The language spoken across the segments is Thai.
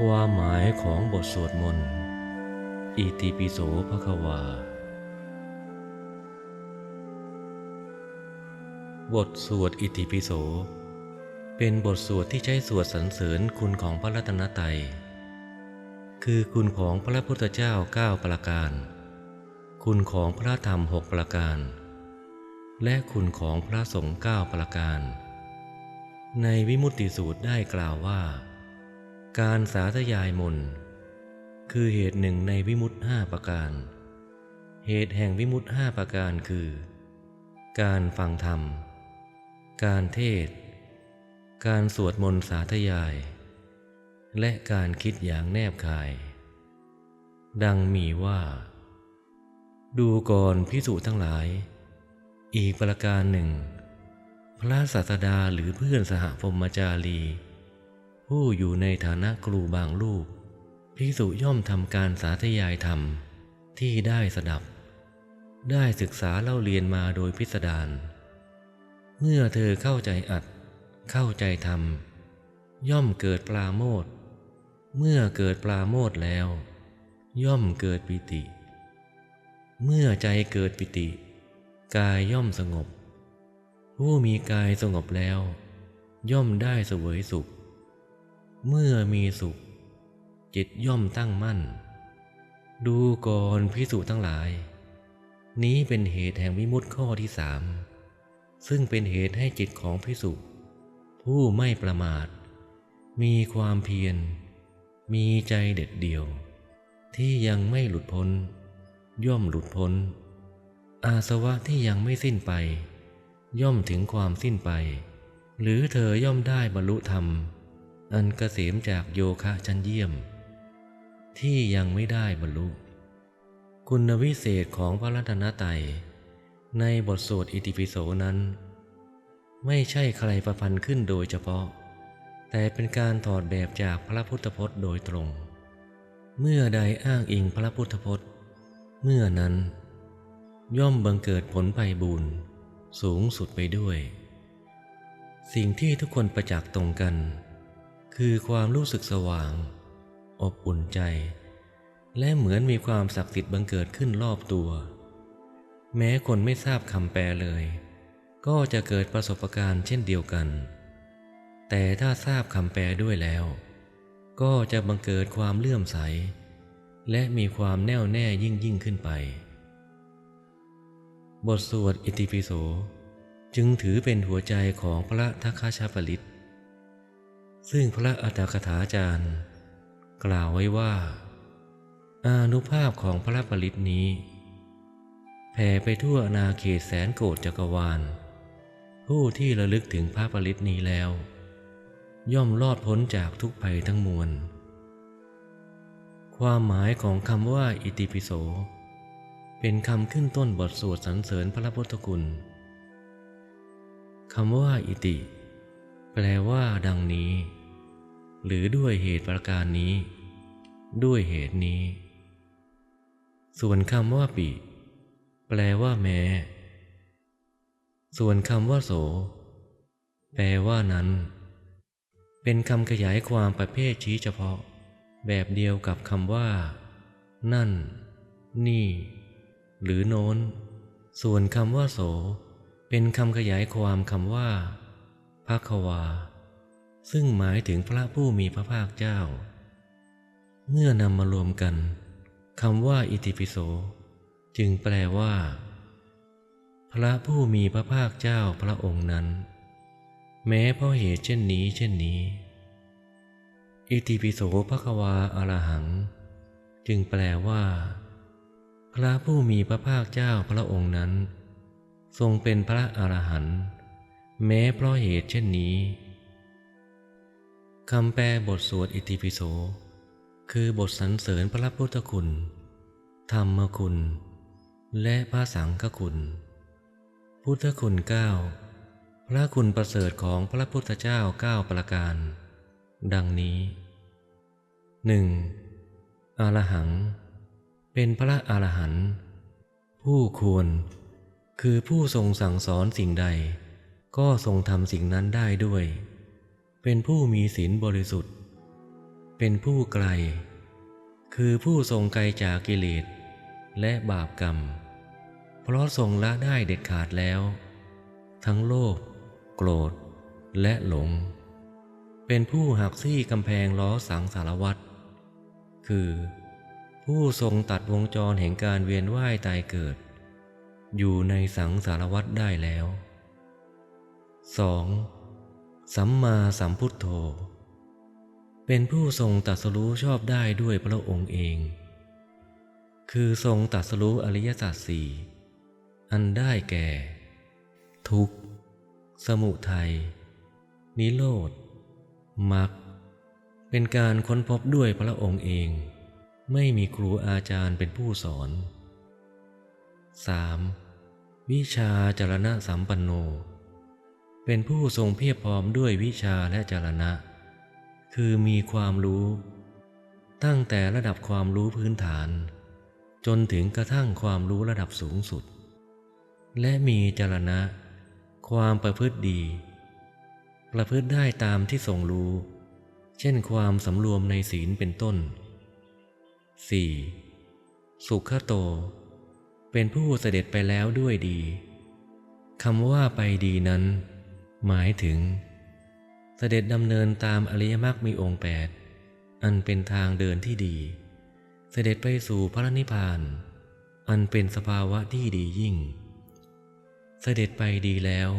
ความหมายของบทสวดมนต์ อิติปิโสภควา บทสวดอิติปิโส เป็นบทสวดที่ใช้สวดสรรเสริญคุณของพระรัตนตรัย คือคุณของพระพุทธเจ้าเก้าประการ คุณของพระธรรมหกประการ และคุณของพระสงฆ์เก้าประการ ในวิมุตติสูตรได้กล่าวว่า การสาธยายมนคือเหตุหนึ่งในวิมุตห้าประการ เหตุแห่งวิมุตห้าประการคือ การฟังธรรม การเทศ การสวดมนต์สาธยาย และการคิดอย่างแนบคาย ดังมีว่า ดูก่อนพิสูจทั้งหลาย อีกประการหนึ่ง พระศาสดาหรือเพื่อนสหพรหมจารี ผู้อยู่ในฐานะครูบางรูปพิสุย่อมทำการสาธยายธรรมที่ได้สดับ ได้ศึกษาเล่าเรียนมาโดยพิสดารเมื่อเธอเข้าใจอัด เข้าใจธรรม ย่อมเกิดปลาโมดเมื่อเกิดปลาโมดแล้ว ย่อมเกิดปิติ เมื่อใจเกิดปิติ กายย่อมสงบ ผู้มีกายสงบแล้ว ย่อมได้เสวยสุข เมื่อมีสุข จิตย่อมตั้งมั่น ดูก่อนพิสูจน์ทั้งหลาย นี้เป็นเหตุแห่งวิมุตติข้อที่สามซึ่งเป็นเหตุให้จิตของพิสุผู้ไม่ประมาท มีความเพียร มีใจเด็ดเดี่ยว ที่ยังไม่หลุดพ้น ย่อมหลุดพ้น อาสวะที่ยังไม่สิ้นไป ย่อมถึงความสิ้นไป หรือเธอย่อมได้บรรลุธรรม อันเกษมจากโยคะชั้นเยี่ยม ที่ยังไม่ได้บรรลุ คุณวิเศษของพระรัตนตรัยในบทสวดอิติปิโสนั้น ไม่ใช่ใครประพันธ์ขึ้นโดยเฉพาะ แต่เป็นการถอดแบบจากพระพุทธพจน์โดยตรง เมื่อใดอ้างอิงพระพุทธพจน์ เมื่อนั้น ย่อมบังเกิดผลไปบุญสูงสุดไปด้วย สิ่งที่ทุกคนประจักษ์ตรงกัน คือความรู้สึกสว่าง อบอุ่นใจ และเหมือนมีความศักดิ์สิทธิ์บังเกิดขึ้นรอบตัว แม้คนไม่ทราบคำแปลเลย ก็จะเกิดประสบการณ์เช่นเดียวกัน แต่ถ้าทราบคำแปลด้วยแล้ว ก็จะบังเกิดความเลื่อมใส และมีความแน่วแน่ยิ่งยิ่งขึ้นไป บทสวดอิติปิโส จึงถือเป็นหัวใจของพระทัคคชาปลิต ซึ่งพระอัตถกถาจารย์ กล่าวไว้ว่า อานุภาพของพระปริตนี้แผ่ไปทั่วอาณาเขตแสนโกฏจักรวาล ผู้ที่ระลึกถึงพระปริตนี้แล้ว ย่อมรอดพ้นจากทุกภัยทั้งมวล ความหมายของคำว่าอิติปิโส เป็นคำขึ้นต้นบทสวดสรรเสริญพระพุทธคุณคำว่าอิติ แปลว่า ดังนี้ หรือด้วยเหตุประการนี้ ด้วยเหตุนี้ ส่วนคำว่าปิแปลว่าแม้ ส่วนคำว่าโส แปลว่านั้น เป็นคำขยายความประเภทชี้เฉพาะ แบบเดียวกับคำว่า นั่น นี่ หรือโน้น ส่วนคำว่าโส เป็นคำขยายความคำว่า ภควา ซึ่งหมายถึงพระผู้มีพระภาคเจ้า เมื่อนำมารวมกันคำว่าอิติปิโส จึงแปลว่า พระผู้มีพระภาคเจ้าพระองค์นั้น แม้เพราะเหตุเช่นนี้เช่นนี้ อิติปิโสภควาอรหัง จึงแปลว่า พระผู้มีพระภาคเจ้าพระองค์นั้น ทรงเป็นพระอรหันต์ แม้เพราะเหตุเช่นนี้คำแปลบทสวดอิติปิโส คือบทสรรเสริญพระพุทธคุณ ธรรมคุณ และพระสังฆคุณ พุทธคุณเก้าพระคุณประเสริฐของพระพุทธเจ้าเก้าประการ ดังนี้หนึ่งอรหัง เป็นพระอรหันต์ผู้ควร คือผู้ทรงสั่งสอนสิ่งใด ก็ทรงทำสิ่งนั้นได้ด้วย เป็นผู้มีศีลบริสุทธิ์ เป็นผู้ไกล คือผู้ทรงไกลจากกิเลสและบาปกรรม เพราะทรงละได้เด็ดขาดแล้ว ทั้งโลภโกรธ และหลง เป็นผู้หักซี่กำแพงล้อสังสารวัตรคือผู้ทรงตัดวงจรแห่งการเวียนว่ายตายเกิด อยู่ในสังสารวัตรได้แล้ว 2. สัมมาสัมพุทโธ เป็นผู้ทรงตรัสรู้ชอบได้ด้วยพระองค์เอง คือทรงตรัสรู้อริยสัจสี่อันได้แก่ ทุกข์ สมุทัย นิโรธมรรคเป็นการค้นพบด้วยพระองค์เอง ไม่มีครูอาจารย์เป็นผู้สอน 3. วิชาจารณะสัมปันโน เป็นผู้ทรงเพียบพร้อมด้วยวิชาและจารณะ คือมีความรู้ ตั้งแต่ระดับความรู้พื้นฐาน จนถึงกระทั่งความรู้ระดับสูงสุด และมีจารณะ ความประพฤติดี ประพฤติได้ตามที่ทรงรู้ เช่นความสำรวมในศีลเป็นต้น 4. สุขโต เป็นผู้เสด็จไปแล้วด้วยดีคำว่าไปดีนั้น หมายถึง เสด็จดำเนินตามอริยมรรคมีองค์แปดอันเป็นทางเดินที่ดี เสด็จไปสู่พระนิพพาน อันเป็นสภาวะที่ดียิ่ง เสด็จไปดีแล้ว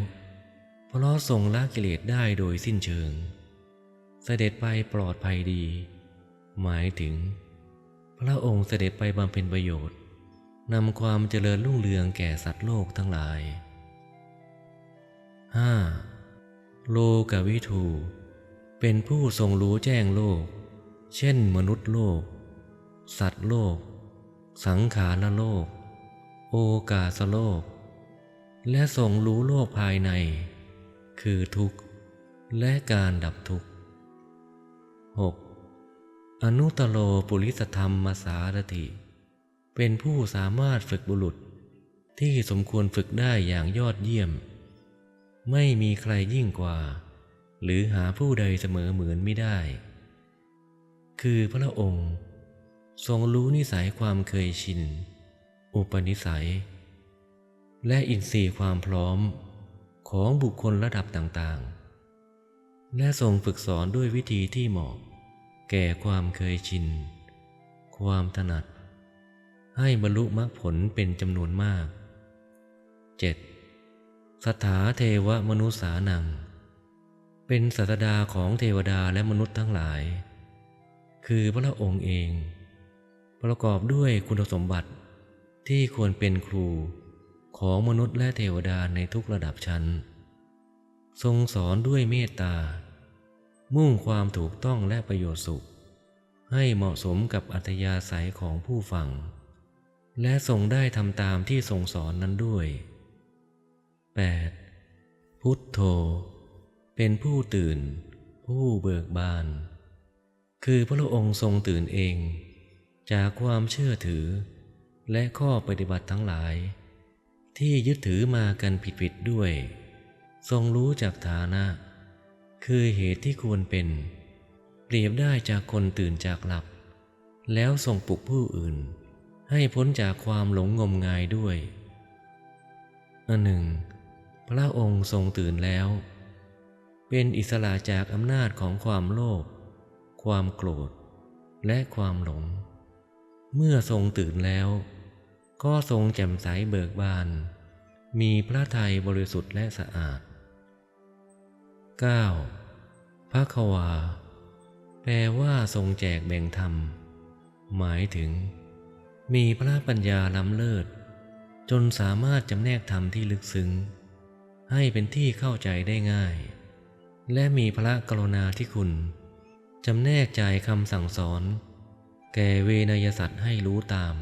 เพราะทรงละกิเลสได้โดยสิ้นเชิง เสด็จไปปลอดภัยดี หมายถึง พระองค์เสด็จไปบำเพ็ญประโยชน์นำความเจริญรุ่งเรืองแก่สัตว์โลกทั้งหลาย 5. โลกวิทูเป็นผู้ทรงรู้แจ้งโลก เช่นมนุษย์โลก สัตว์โลก สังขารโลก โอกาสโลก และทรงรู้โลกภายใน คือทุกข์ และการดับทุกข์ 6. อนุตโลปุริสธรรมมาสารถิ เป็นผู้สามารถฝึกบุรุษที่สมควรฝึกได้อย่างยอดเยี่ยม ไม่มีใครยิ่งกว่า หรือหาผู้ใดเสมอเหมือนไม่ได้ คือพระองค์ทรงรู้นิสัยความเคยชิน อุปนิสัย และอินทรีย์ความพร้อมของบุคคลระดับต่างๆ และทรงฝึกสอนด้วยวิธีที่เหมาะ แก่ความเคยชิน ความถนัด ให้บรรลุมรรคผลเป็นจำนวนมาก 7. สถาเทวมนุษานัง เป็นศาสดาของเทวดาและมนุษย์ทั้งหลาย คือพระองค์เอง ประกอบด้วยคุณสมบัติที่ควรเป็นครูของมนุษย์และเทวดาในทุกระดับชั้น ทรงสอนด้วยเมตตา มุ่งความถูกต้องและประโยชน์สุข ให้เหมาะสมกับอัธยาศัยของผู้ฟัง และทรงได้ทำตามที่ทรงสอนนั้นด้วย 8. พุทโธ เป็นผู้ตื่น ผู้เบิกบาน คือพระองค์ทรงตื่นเอง จากความเชื่อถือ และข้อปฏิบัติทั้งหลาย ที่ยึดถือมากันผิดๆด้วย ทรงรู้จากฐานะ คือเหตุที่ควรเป็น เปรียบได้จากคนตื่นจากหลับ แล้วทรงปลุกผู้อื่น ให้พ้นจากความหลงงมงายด้วยอันหนึ่ง พระองค์ทรงตื่นแล้ว เป็นอิสระจากอำนาจของความโลภความโกรธ และความหลง เมื่อทรงตื่นแล้ว ก็ทรงแจ่มใสเบิกบาน มีพระทัยบริสุทธิ์และสะอาด 9. พระควา แปลว่าทรงแจกแบ่งธรรม หมายถึง มีพระปัญญาล้ำเลิศ จนสามารถจำแนกธรรมที่ลึกซึ้ง ให้เป็นที่เข้าใจได้ง่าย และมีพระกรุณาที่คุณจำแนกใจคำสั่งสอน แก่เวนยสัตว์ให้รู้ตาม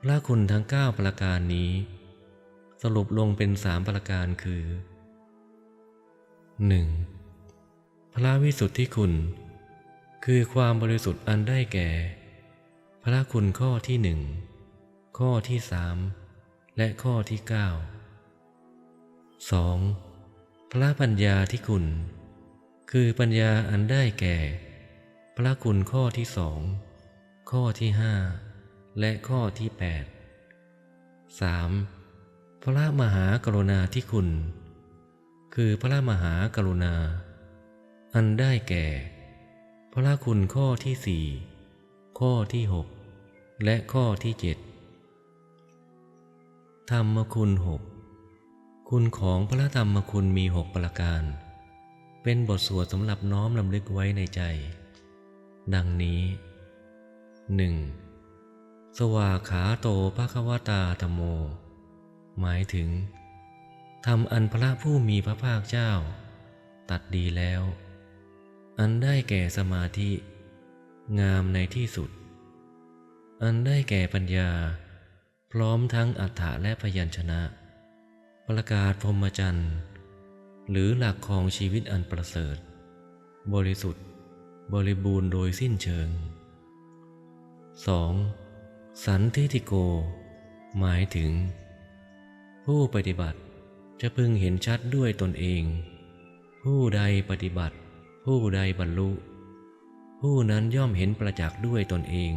พระคุณทั้งเก้าประการนี้ สรุปลงเป็นสามประการคือ 1. พระวิสุทธิคุณ คือความบริสุทธิ์อันได้แก่ พระคุณข้อที่หนึ่งข้อที่สามและข้อที่เก้า 2. พระปัญญาที่คุณ คือปัญญาอันได้แก่ พระคุณข้อที่สองข้อที่ห้าและข้อที่แปด 3. พระมหากรุณาธิคุณ คือพระมหากรุณา อันได้แก่ พระคุณข้อที่สี่ข้อที่หกและข้อที่เจ็ดธรรมคุณหก คุณของพระธรรมคุณมีหกประการ เป็นบทสวดสำหรับน้อมลำลึกไว้ในใจ ดังนี้ 1. สวาขาโตภควตาธรมโม หมายถึงทำอันพระผู้มีพระภาคเจ้า ตัดดีแล้ว อันได้แก่สมาธิ งามในที่สุด อันได้แก่ปัญญา พร้อมทั้งอัฏฐะและพยัญชนะ ประกาศพรหมจรรย์หรือหลักของชีวิตอันประเสริฐ บริสุทธิ์ บริบูรณ์โดยสิ้นเชิง 2. สันทิติโก หมายถึง ผู้ปฏิบัติจะพึงเห็นชัดด้วยตนเอง ผู้ใดปฏิบัติ ผู้ใดบรรลุ ผู้นั้นย่อมเห็นประจักษ์ด้วยตนเอง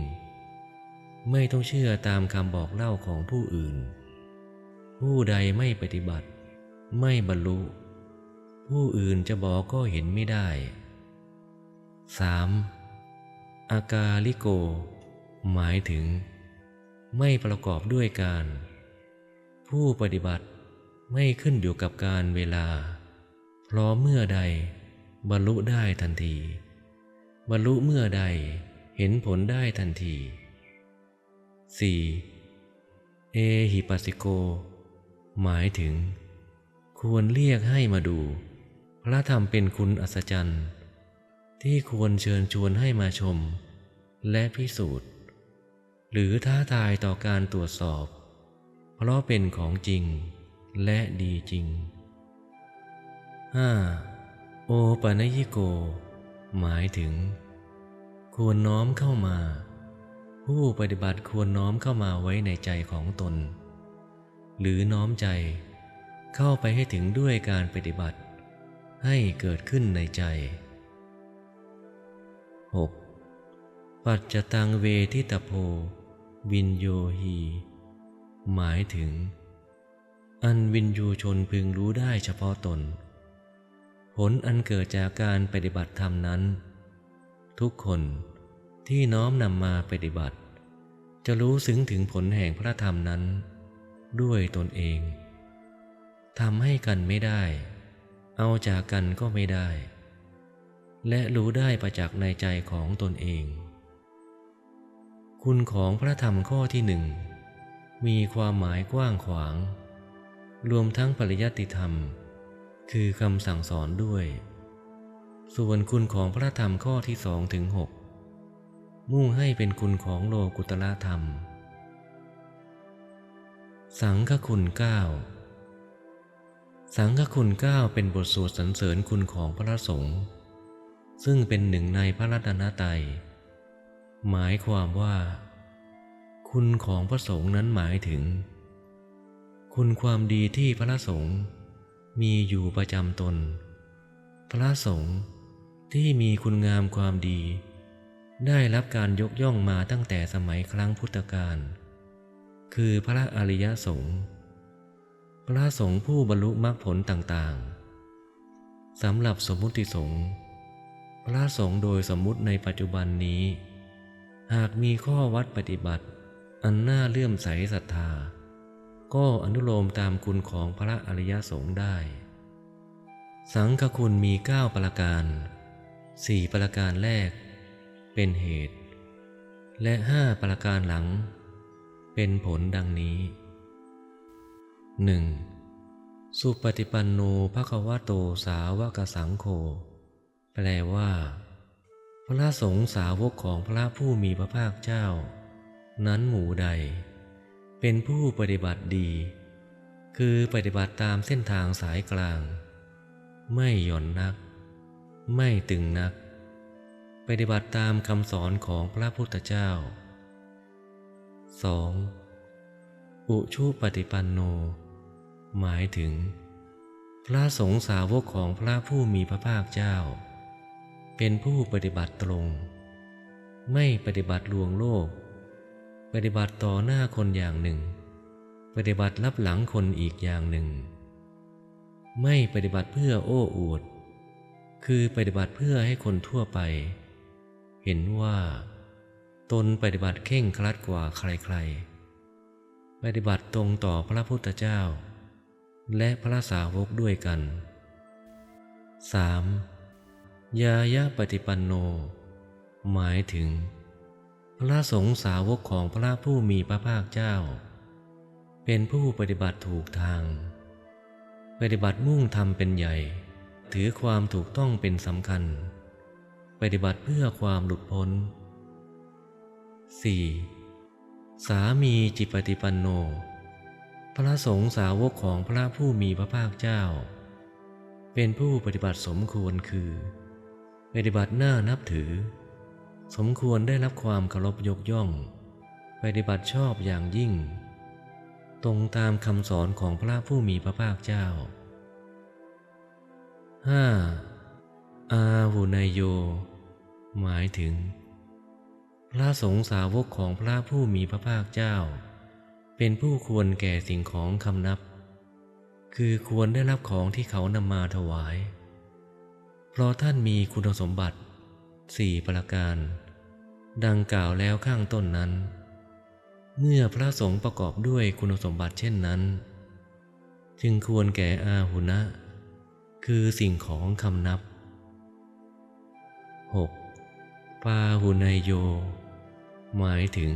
ไม่ต้องเชื่อตามคำบอกเล่าของผู้อื่น ผู้ใดไม่ปฏิบัติ ไม่บรรลุ ผู้อื่นจะบอกก็เห็นไม่ได้ 3. อากาลิโก หมายถึง ไม่ประกอบด้วยการ ผู้ปฏิบัติไม่ขึ้นอยู่กับการเวลา เพราะเมื่อใด บรรลุได้ทันที บรรลุเมื่อใดเห็นผลได้ทันที 4. เอหิปัสสิโก หมายถึง ควรเรียกให้มาดู พระธรรมเป็นคุณอัศจรรย์ ที่ควรเชิญชวนให้มาชม และพิสูจน์ หรือท้าทายต่อการตรวจสอบ เพราะเป็นของจริงและดีจริง 5. โอปนยิโก หมายถึง ควรน้อมเข้ามา ผู้ปฏิบัติควรน้อมเข้ามาไว้ในใจของตน หรือน้อมใจ เข้าไปให้ถึงด้วยการปฏิบัติ ให้เกิดขึ้นในใจ 6. ปัจจตังเวทิตโพวินโยหี หมายถึง อันวินยูชนพึงรู้ได้เฉพาะตน ผลอันเกิดจากการปฏิบัติธรรมนั้น ทุกคนที่น้อมนำมาปฏิบัติ จะรู้ซึ้งถึงผลแห่งพระธรรมนั้น ด้วยตนเองทำให้กันไม่ได้ เอาจากกันก็ไม่ได้ และรู้ได้ประจักษ์ในใจของตนเอง คุณของพระธรรมข้อที่หนึ่งมีความหมายกว้างขวาง รวมทั้งปริยัติธรรม คือคำสั่งสอนด้วย ส่วนคุณของพระธรรมข้อที่สองถึงหกมุ่งให้เป็นคุณของโลกุตละธรรม สังฆคุณเก้าสังฆคุณเก้าเป็นบทสวดสรรเสริญคุณของพระสงฆ์ซึ่งเป็นหนึ่งในพระรัตนตรัยหมายความว่า คุณของพระสงฆ์นั้นหมายถึง คุณความดีที่พระสงฆ์มีอยู่ประจำตน พระสงฆ์ที่มีคุณงามความดี ได้รับการยกย่องมาตั้งแต่สมัยครั้งพุทธกาล คือพระอริยสงฆ์พระสงฆ์ผู้บรรลุมรรคผลต่างๆสำหรับสมมุติสงฆ์พระสงฆ์โดยสมมุติในปัจจุบันนี้ หากมีข้อวัดปฏิบัติ อันน่าเลื่อมใสศรัทธา ก็อนุโลมตามคุณของพระอริยสงฆ์ได้ สังฆคุณมีเก้าประการสี่ประการแรก เป็นเหตุ และห้าประการหลัง เป็นผลดังนี้ 1. สุปฏิปันโนภควโตสาวกสังโฆแปลว่า พระสงฆ์สาวกของพระผู้มีพระภาคเจ้า นั้นหมู่ใด เป็นผู้ปฏิบัติดี คือปฏิบัติตามเส้นทางสายกลาง ไม่หย่อนนัก ไม่ตึงนัก ปฏิบัติตามคำสอนของพระพุทธเจ้า 2. อุชุปฏิปันโน หมายถึง พระสงฆ์สาวกของพระผู้มีพระภาคเจ้า เป็นผู้ปฏิบัติตรง ไม่ปฏิบัติลวงโลก ปฏิบัติต่อหน้าคนอย่างหนึ่ง ปฏิบัติรับหลังคนอีกอย่างหนึ่ง ไม่ปฏิบัติเพื่อโอ้อวด คือปฏิบัติเพื่อให้คนทั่วไป เห็นว่า ตนปฏิบัติเข่งครัดกว่าใครๆ ปฏิบัติตรงต่อพระพุทธเจ้า และพระสาวกด้วยกัน 3. ยายะปฏิปันโน หมายถึง พระสงฆ์สาวกของพระผู้มีพระภาคเจ้า เป็นผู้ปฏิบัติถูกทาง ปฏิบัติมุ่งทำเป็นใหญ่ ถือความถูกต้องเป็นสำคัญ ปฏิบัติเพื่อความหลุดพ้น 4. สามีจิปฏิปันโน พระสงฆ์สาวกของพระผู้มีพระภาคเจ้า เป็นผู้ปฏิบัติสมควรคือ ปฏิบัติหน้านับถือ สมควรได้รับความเคารพยกย่อง ปฏิบัติชอบอย่างยิ่ง ตรงตามคำสอนของพระผู้มีพระภาคเจ้า 5. อาหุนายโย หมายถึง พระสงฆ์สาวกของพระผู้มีพระภาคเจ้า เป็นผู้ควรแก่สิ่งของคำนับ คือควรได้รับของที่เขานำมาถวาย เพราะท่านมีคุณสมบัติสี่ประการ ดังกล่าวแล้วข้างต้นนั้น เมื่อพระสงฆ์ประกอบด้วยคุณสมบัติเช่นนั้น จึงควรแก่อาหุนะ คือสิ่งของคำนับ 6. ปาหุนายโย หมายถึง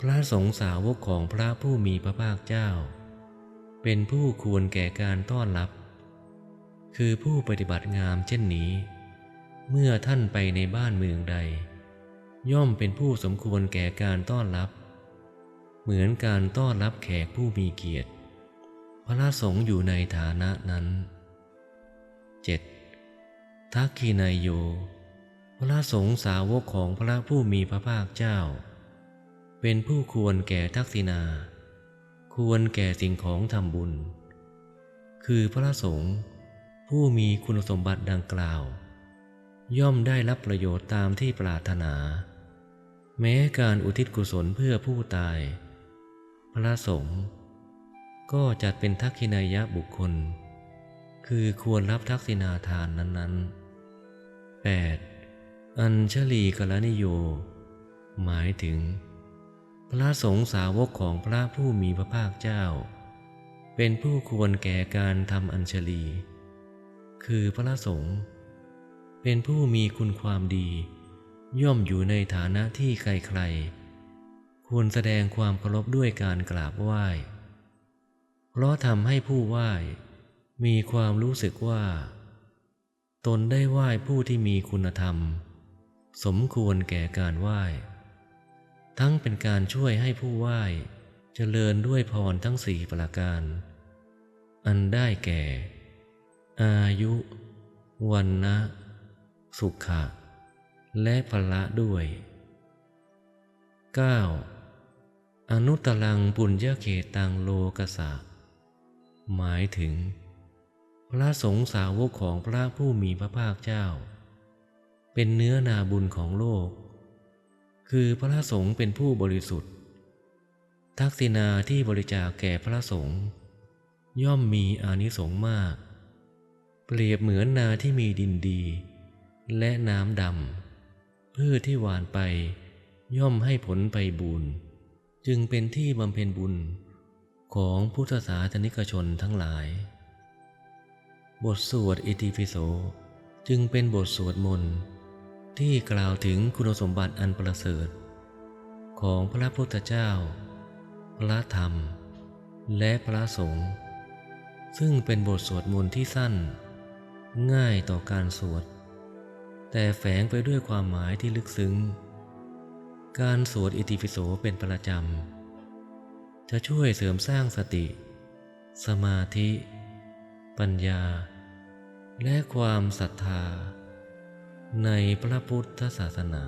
พระสงฆ์สาวกของพระผู้มีพระภาคเจ้า เป็นผู้ควรแก่การต้อนรับ คือผู้ปฏิบัติงามเช่นนี้ เมื่อท่านไปในบ้านเมืองใด ย่อมเป็นผู้สมควรแก่การต้อนรับ เหมือนการต้อนรับแขกผู้มีเกียรติ พระสงฆ์อยู่ในฐานะนั้น 7. ทักขีนายโย พระสงฆ์สาวกของพระผู้มีพระภาคเจ้า เป็นผู้ควรแก่ทักษิณา ควรแก่สิ่งของทำบุญ คือพระสงฆ์ผู้มีคุณสมบัติดังกล่าว ย่อมได้รับประโยชน์ตามที่ปรารถนา แม้การอุทิศกุศลเพื่อผู้ตาย พระสงฆ์ก็จัดเป็นทักขินายะบุคคล คือควรรับทักษิณาทานนั้นๆ 8. อัญชลีกลนิโย หมายถึง พระสงฆ์สาวกของพระผู้มีพระภาคเจ้า เป็นผู้ควรแก่การทำอัญชลี คือพระสงฆ์เป็นผู้มีคุณความดี ย่อมอยู่ในฐานะที่ใครๆ ควรแสดงความเคารพด้วยการกราบไหว้ เพราะทำให้ผู้ไหว้มีความรู้สึกว่า ตนได้ไหว้ผู้ที่มีคุณธรรม สมควรแก่การไหว้ ทั้งเป็นการช่วยให้ผู้ไหว้เจริญด้วยพรทั้งสี่ประการ อันได้แก่ อายุ วันนะ สุขะ และพละด้วย 9. อนุตตรังปุญญาเขตังโลกสะ หมายถึง พระสงฆ์สาวกของพระผู้มีพระภาคเจ้า เป็นเนื้อนาบุญของโลก คือพระสงฆ์เป็นผู้บริสุทธิ์ ทักษิณาที่บริจาคแก่พระสงฆ์ย่อมมีอานิสงส์มาก เปรียบเหมือนนาที่มีดินดี และน้ำดำพืชที่หวานไปย่อมให้ผลไปบุญจึงเป็นที่บำเพ็ญบุญของพุทธศาสนิกชนทั้งหลาย บทสวดอิติปิโสจึงเป็นบทสวดมนต์ ที่กล่าวถึงคุณสมบัติอันประเสริฐ ของพระพุทธเจ้า พระธรรม และพระสงฆ์ซึ่งเป็นบทสวดมนต์ที่สั้น ง่ายต่อการสวด แต่แฝงไปด้วยความหมายที่ลึกซึ้ง การสวดอิติปิโสเป็นประจำ จะช่วยเสริมสร้างสติ สมาธิ ปัญญา และความศรัทธา ในพระพุทธศาสนา